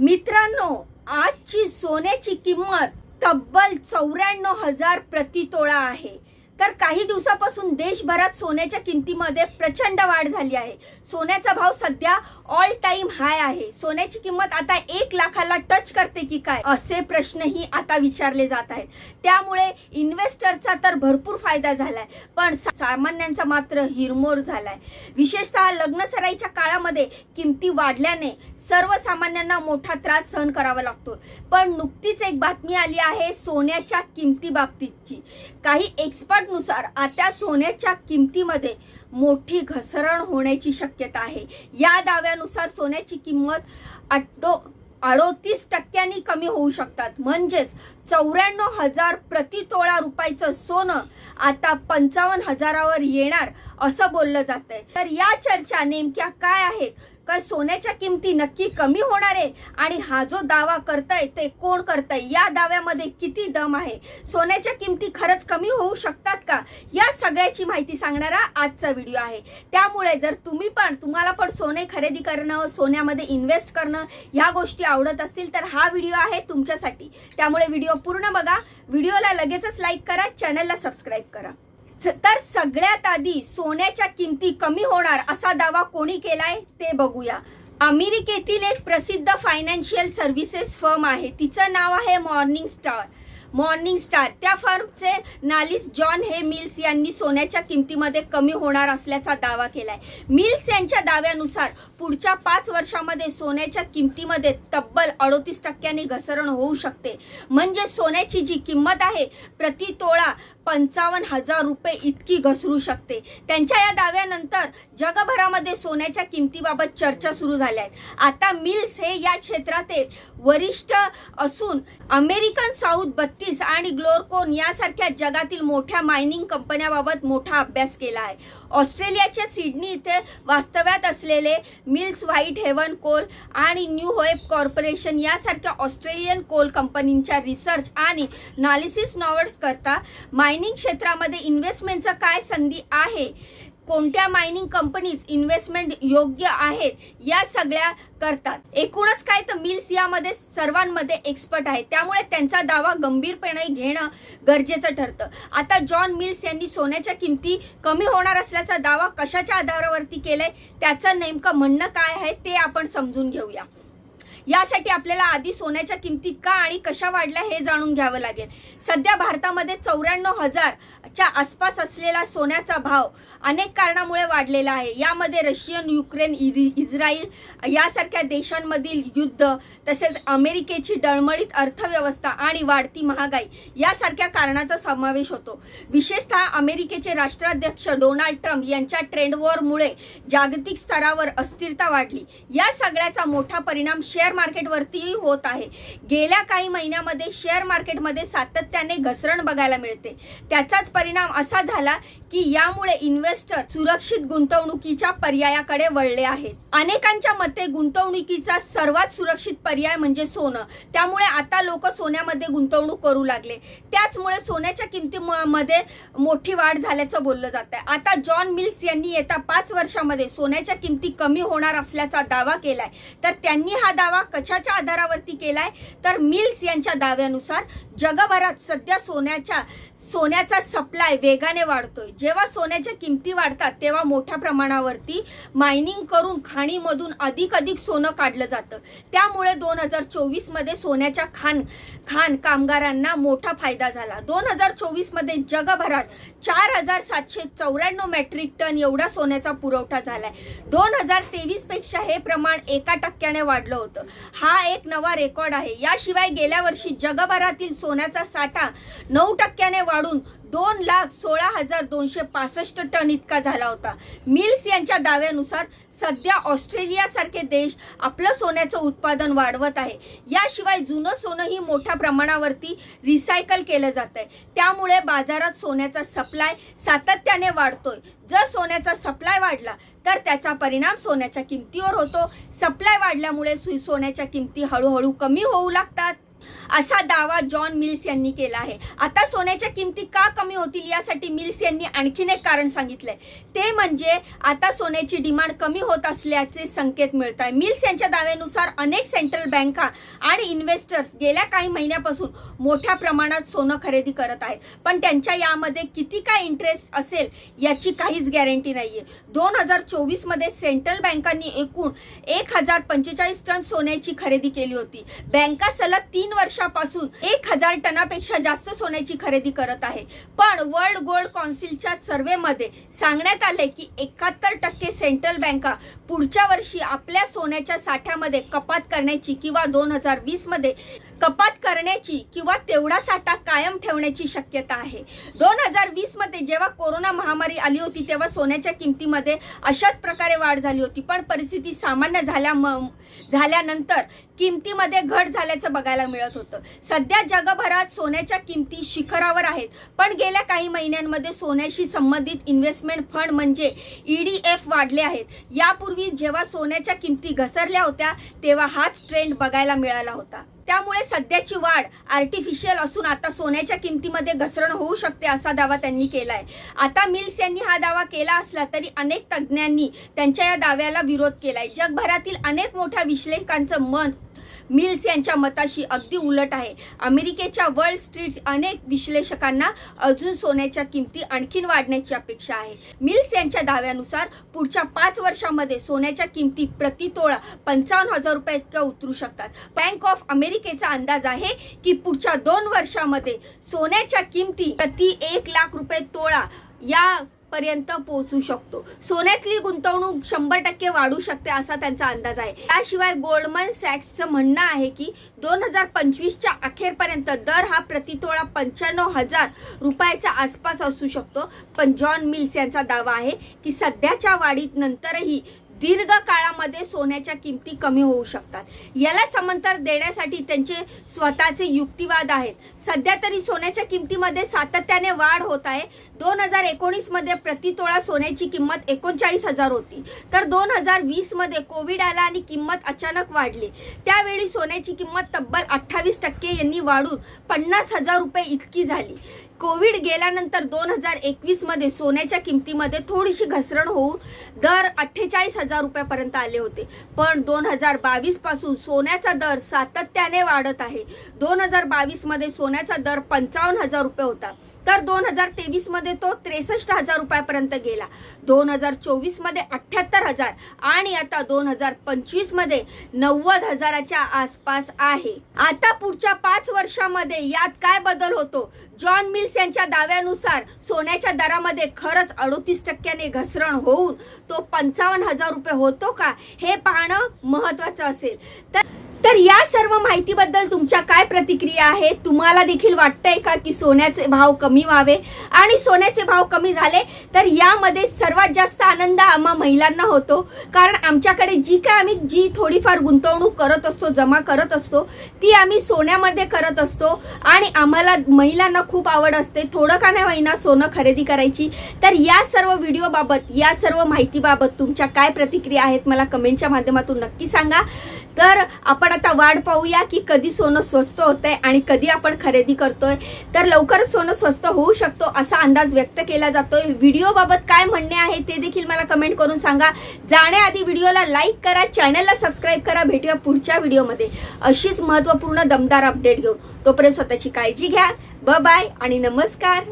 मित्रांनो आजची सोन्याची किंमत तब्बल चौऱ्याण्णव हजार प्रति तोळा आहे. तर काही दिवसापासून देशभरात सोन्याच्या किमतीमध्ये प्रचंड वाढ झाली आहे. सोन्याचा भाव सध्या ऑल टाइम हाय आहे. सोन्याची किंमत आता एक लाखाला टच करते की काय? असे प्रश्नही आता विचारले जात आहेत. त्यामुळे इन्व्हेस्टरचा तर भरपूर फायदा झालाय. पण सामान्यांचा मात्र हिरमोर झालाय. विशेषतः लग्न सराईच्या काळामध्ये किमती वाढल्याने सर्वसामान्यांना मोठा त्रास सहन करावा लागतो. पण नुकतीच एक बातमी आली आहे सोन्याच्या किमती बाबतीतची. काही एक्सपर्ट नुसार आता सोन्याच्या किमतीमध्ये मोठी घसरण होण्याची शक्यता आहे. या दाव्यानुसार सोन्याची किंमत अड्डो अडोतीस टक्क्यांनी कमी होऊ शकतात. म्हणजेच चौऱ्याण्णव हजार प्रति तोळा रुपयाचं सोनं आता पंचावन्न हजारावर येणार असं बोललं जात आहे तर या चर्चा नेमक्या काय आहेत? काय सोन्याच्या किमती नक्की कमी होणार आहे? आणि हा जो दावा करताय ते कोण करताय? या दाव्यामध्ये किती दम आहे? सोन्याच्या किमती खरंच कमी होऊ शकतात का? या सगळ्याची माहिती सांगणारा आजचा व्हिडिओ आहे. त्यामुळे जर तुम्ही पण तुम्हाला पण सोने खरेदी करणं सोन्यामध्ये इन्व्हेस्ट करणं ह्या गोष्टी आवडत असतील तर हा व्हिडिओ आहे तुमच्यासाठी. त्यामुळे व्हिडिओ पूर्ण बघा. व्हिडिओला लगेचच लाईक करा चॅनलला सबस्क्राईब करा. स- तर सगळ्यात आधी सोन्याच्या किमती कमी होणार असा दावा कोणी केलाय ते बघूया. अमेरिकेतील एक प्रसिद्ध फायनान्शियल सर्व्हिसेस फर्म आहे. तिचं नाव आहे मॉर्निंग स्टार मॉर्निंग स्टार. त्या फर्मचे नालिस जॉन हे मिल्स यांनी सोन्याच्या किमतीमध्ये कमी होणार असल्याचा दावा केलाय. मिल्स यांच्या दाव्यानुसार पुढच्या पाच वर्षामध्ये सोन्याच्या किमतीमध्ये तब्बल अडोतीस टक्क्यांनी घसरण होऊ शकते. म्हणजे सोन्याची जी किंमत आहे प्रति तोळा पंचावन्न हजार रुपये इतकी घसरू शकते. त्यांच्या या दाव्यानंतर जगभरामध्ये सोन्याच्या किमतीबाबत चर्चा सुरू झाल्या आहेत. आता मिल्स हे या क्षेत्रातील वरिष्ठ असून अमेरिकन साऊथ बत्तीस आणि ग्लोरकोन यासारख्या जगातील मोठ्या मायनिंग कंपन्याबाबत मोठा अभ्यास केला आहे. ऑस्ट्रेलियाच्या सिडनी इथे वास्तव्यात असलेले मिल्स व्हाईट हेवन कोल आणि न्यू होएप कॉर्पोरेशन यासारख्या ऑस्ट्रेलियन कोल कंपनींच्या रिसर्च आणि नालिसिस नॉवर्स करता मायनिंग मायनिंग क्षेत्रामध्ये इन्व्हेस्टमेंटचा काय संधी आहे? कोणत्या मायनिंग कंपनीज इन्व्हेस्टमेंट योग्य आहेत? या सगळ्या करतात. एकूणच काय तर मिल्स यामध्ये सर्वांमध्ये एक्सपर्ट आहे त्यामुळे त्यांचा दावा गंभीरपणे घेणं गरजेचं ठरतं. आता जॉन मिल्स यांनी सोन्याच्या किमती कमी होणार असल्याचा दावा कशाच्या आधारावरती केलाय? त्याचं नेमकं म्हणणं काय आहे ते आपण समजून घेऊया. यासाठी आपल्याला आधी सोन्याच्या किमती का आणि कशा वाढल्या हे जाणून घ्यावं लागेल. सध्या भारतामध्ये चौऱ्याण्णव हजारच्या आसपास असलेला सोन्याचा भाव अनेक कारणामुळे वाढलेला आहे. यामध्ये रशियन युक्रेन इस्रायल यासारख्या देशांमधील युद्ध तसेच अमेरिकेची डळमळीत अर्थव्यवस्था आणि वाढती महागाई यासारख्या कारणाचा समावेश होतो. विशेषतः अमेरिकेचे राष्ट्राध्यक्ष डोनाल्ड ट्रम्प यांच्या ट्रेंड वॉरमुळे जागतिक स्तरावर अस्थिरता वाढली. या सगळ्याचा मोठा परिणाम शेअर मार्केटवरतीही होत आहे. गेल्या काही महिन्यामध्ये शेअर मार्केटमध्ये सातत्याने घसरण बघायला मिळते. त्याचाच परिणाम असा झाला की यामुळे इन्व्हेस्टर सुरक्षित गुंतवणुकीच्या पर्यायाकडे वळले आहेत. अनेकांच्या मते गुंतवणुकीचा सर्वात सुरक्षित पर्याय म्हणजे सोनं. त्यामुळे आता लोक सोन्यामध्ये गुंतवणूक करू लागले. त्याचमुळे सोन्याच्या किमतीमध्ये मोठी वाढ झाल्याचं बोललं जात आहे आता जॉन मिल्स यांनी येत्या पाच वर्षामध्ये सोन्याच्या किमती कमी होणार असल्याचा दावा केलाय. तर त्यांनी हा दावा कशाच्या आधारावरती केलाय? तर मिल्स यांच्या दाव्यानुसार जगभरात सध्या सोन्याच्या सोन्याचा सप्लाय वेगाने वाढतोय. जेव्हा सोन्याच्या किमती वाढतात तेव्हा मोठ्या प्रमाणावरती मायनिंग करून खाणीमधून अधिक अधिक सोनं काढलं जातं. त्यामुळे दोन हजार चोवीसमध्ये सोन्याच्या खाण खाण कामगारांना मोठा फायदा झाला. दोन हजार चोवीसमध्ये जगभरात चार हजार सातशे चौऱ्याण्णव मेट्रिक टन एवढा सोन्याचा पुरवठा झालाय. दोन हजार तेवीसपेक्षा हे प्रमाण एका टक्क्याने वाढलं होतं. हा एक नवा रेकॉर्ड आहे. याशिवाय गेल्या वर्षी जगभरातील सोन्याचा साठा नऊ टक्क्याने वाढ वाढून दोन लाख सोळा हजार दोनशे पासष्ट टन इतका झाला होता. मिल्स यांच्या दाव्यानुसार सध्या ऑस्ट्रेलियासारखे देश आपलं सोन्याचं उत्पादन वाढवत आहे. याशिवाय जुनं सोनंही मोठ्या प्रमाणावरती रिसायकल केलं जात आहे त्यामुळे बाजारात सोन्याचा सप्लाय सातत्याने वाढतोय. जर सोन्याचा सप्लाय वाढला तर त्याचा परिणाम सोन्याच्या किमतीवर होतो. सप्लाय वाढल्यामुळे सोन्याच्या किमती हळूहळू कमी होऊ लागतात. असा दावा जॉन मिल्स यांनी केला आहे. आता सोन्याच्या किमती का कमी होतील यासाठी मिल्स यांनी आणखीन एक कारण सांगितलंय. ते म्हणजे आता सोन्याची डिमांड कमी होत असल्याचे संकेत मिळत आहे मिल्स यांच्या दाव्यानुसार अनेक सेंट्रल बँका आणि इन्व्हेस्टर्स गेल्या काही महिन्यापासून मोठ्या प्रमाणात सोनं खरेदी करत आहेत. पण त्यांच्या यामध्ये किती काय इंटरेस्ट असेल याची काहीच गॅरंटी नाहीये. दोन हजार चोवीसमध्ये सेंट्रल बँकांनी एकूण एक हजार पंचेचाळीस टन सोन्याची खरेदी केली होती. बँका सलग तीन वर्षापासून एक हजार टनापेक्षा जास्त सोन्याची खरेदी करत आहे. पण वर्ल्ड गोल्ड कौन्सिलच्या सर्व्हेमध्ये सांगण्यात आले की एकाहत्तर टक्के सेंट्रल बँका पुढच्या वर्षी आपल्या सोन्याच्या साठ्यामध्ये कपात करण्याची किंवा दोन हजार वीसमध्ये कपात करण्याची किंवा तेवढा साठा कायम ठेवण्याची शक्यता आहे. दोन हजार वीसमध्ये जेव्हा कोरोना महामारी आली होती तेव्हा सोन्याच्या किमतीमध्ये अशाच प्रकारे वाढ झाली होती. पण परिस्थिती सामान्य झाल्या झाल्यानंतर किमतीमध्ये घट झाल्याचं बघायला मिळत होतं. सध्या जगभरात सोन्याच्या किमती शिखरावर आहेत. पण गेल्या काही महिन्यांमध्ये सोन्याशी संबंधित इन्व्हेस्टमेंट फंड म्हणजे ईडीएफ वाढले आहेत. यापूर्वी जेव्हा सोन्याच्या किमती घसरल्या होत्या तेव्हा हाच ट्रेंड बघायला मिळाला होता. त्यामुळे सध्याची वाढ आर्टिफिशियल असून आता सोन्याच्या किमतीमध्ये घसरण होऊ शकते असा दावा त्यांनी केलाय. आता मिल्स यांनी हा दावा केला असला तरी अनेक तज्ज्ञांनी त्यांच्या या दाव्याला विरोध केलाय. जगभरातील अनेक मोठ्या विश्लेषकांचं मत मिल्स यांच्या मताशी अगदी उलट आहे. अमेरिकेच्या वर्ल्ड स्ट्रीट अनेक विश्लेषकांना अजून सोन्याच्या किमती आणखीन वाढण्याची अपेक्षा आहे. मिल्स यांच्या दाव्यानुसार पुढच्या पाच वर्षामध्ये सोन्याच्या किमती प्रति तोळा पंचावन्न हजार रुपये इतक्या उतरू शकतात. बँक ऑफ अमेरिकेचा अंदाज आहे की पुढच्या दोन वर्षामध्ये सोन्याच्या किमती प्रति एक लाख रुपये तोळा या पर्यंत पोहोचू शकतो. सोन्यातली गुंतवणूक शंभर टक्के वाढू शकते असा त्यांचा अंदाज आहे. त्याशिवाय गोल्डमन सॅक्सचं म्हणणं आहे की दोन हजार पंचवीसच्या अखेरपर्यंत दर हा प्रतितोळा पंच्याण्णव हजार रुपयाच्या आसपास असू शकतो. पण जॉन मिल्स यांचा दावा आहे की सध्याच्या वाढीत नंतरही दीर्घ काळामध्ये सोन्याच्या किमती कमी होऊ शकतात. याला समांतर देण्यासाठी त्यांचे स्वतःचे युक्तिवाद आहेत. सध्या तरी सोन्याच्या किमतीमध्ये सातत्याने वाढ होत आहे. दोन हजार एकोणीसमध्ये प्रतितोळा सोन्याची किंमत एकोणचाळीस हजार होती. तर दोन हजार वीसमध्ये कोविड आला आणि किंमत अचानक वाढली. त्यावेळी सोन्याची किंमत तब्बल अठ्ठावीस टक्के यांनी वाढून पन्नास हजार रुपये इतकी झाली. कोविड गेल्यानंतर दोन हजार एकवीसमध्ये सोन्याच्या किमतीमध्ये थोडीशी घसरण होऊन दर अठ्ठेचाळीस हजार रुपयापर्यंत आले होते. पण दोन हजार बावीसपासून सोन्याचा दर सातत्याने वाढत आहे. दोन हजार बावीसमध्ये सोन्या सोन्याचा दर पंचावन्न हजार रुपये होता. तर दोन हजार तेवीसमध्ये तो त्रेसष्ट हजार रुपयापर्यंत गेला. दोन हजार चोवीसमध्ये अठ्याहत्तर हजार आणि आता दोन हजार पंचवीसमध्ये नव्वद हजाराच्या आसपास आहे. आता पुढच्या पाच वर्षामध्ये यात काय बदल होतो? जॉन मिल्स यांच्या दाव्यानुसार सोन्याच्या दरामध्ये खरंच अडोतीस टक्क्याने घसरण होऊन तो पंचावन्न हजार रुपये होतो का? हे पाहणं महत्वाचं असेल. तर तर या सर्व माहितीबद्दल तुमच्या काय प्रतिक्रिया आहे? तुम्हाला देखील वाटतंय का की सोन्याचे भाव कमी व्हावे? आणि सोन्याचे भाव कमी झाले तर यामध्ये सर्वात जास्त आनंद आम्हा महिलांना होतो. कारण आमच्याकडे जी काय आम्ही जी थोडीफार गुंतवणूक करत असतो जमा करत असतो ती आम्ही सोन्यामध्ये करत असतो. आणि आम्हाला महिलांना खूप आवड असते. थोडं का नाही महिना सोनं खरेदी करायची. तर या सर्व व्हिडिओबाबत या सर्व माहितीबाबत तुमच्या काय प्रतिक्रिया आहेत मला कमेंटच्या माध्यमातून नक्की सांगा. तर आपण आपण आता वाढ पाहूया की कधी सोनं स्वस्त होत आहे आणि कधी आपण खरेदी करतोय. तर लवकरच सोनं स्वस्त होऊ शकतो असा अंदाज व्यक्त केला जातोय. व्हिडिओ बाबत काय म्हणणे आहे ते देखील मला कमेंट करून सांगा. जाण्याआधी व्हिडिओला लाईक करा चॅनलला सबस्क्राईब करा भेटूया पुढच्या व्हिडिओमध्ये. अशीच महत्त्वपूर्ण दमदार अपडेट घेऊन. तोपर्यंत स्वतःची काळजी घ्या. ब बाय आणि नमस्कार.